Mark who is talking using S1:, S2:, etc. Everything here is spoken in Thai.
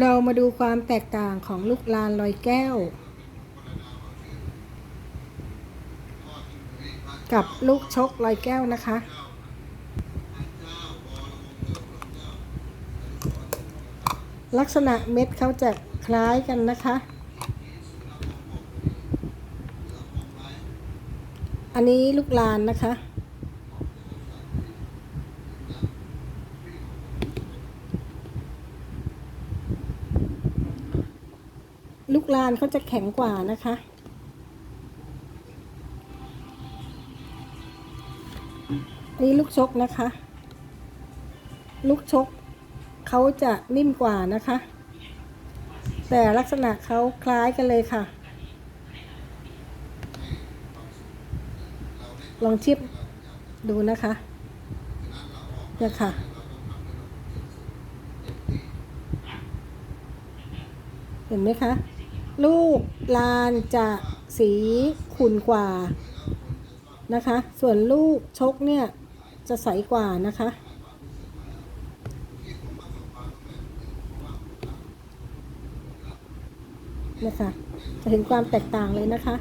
S1: เรามาดูความแตกต่างของลูกลานลอยแก้ว กับลูกชกลอยแก้วนะคะ ลักษณะเม็ดเขาจะคล้ายกันนะคะ อันนี้ลูกลานนะคะ ลูกลานเขาจะแข็งกว่านะคะ นี่ลูกชกนะคะ ลูกชกเขาจะนิ่มกว่านะคะ แต่ลักษณะเขาคล้ายกันเลยค่ะ ลองเทียบดูนะคะเนี่ยค่ะเห็นไหมคะ ลูกลานจะสีขุ่นกว่านะคะ ส่วนลูกชกเนี่ยจะใสกว่านะคะ นะคะ จะเห็นความแตกต่างเลยนะคะ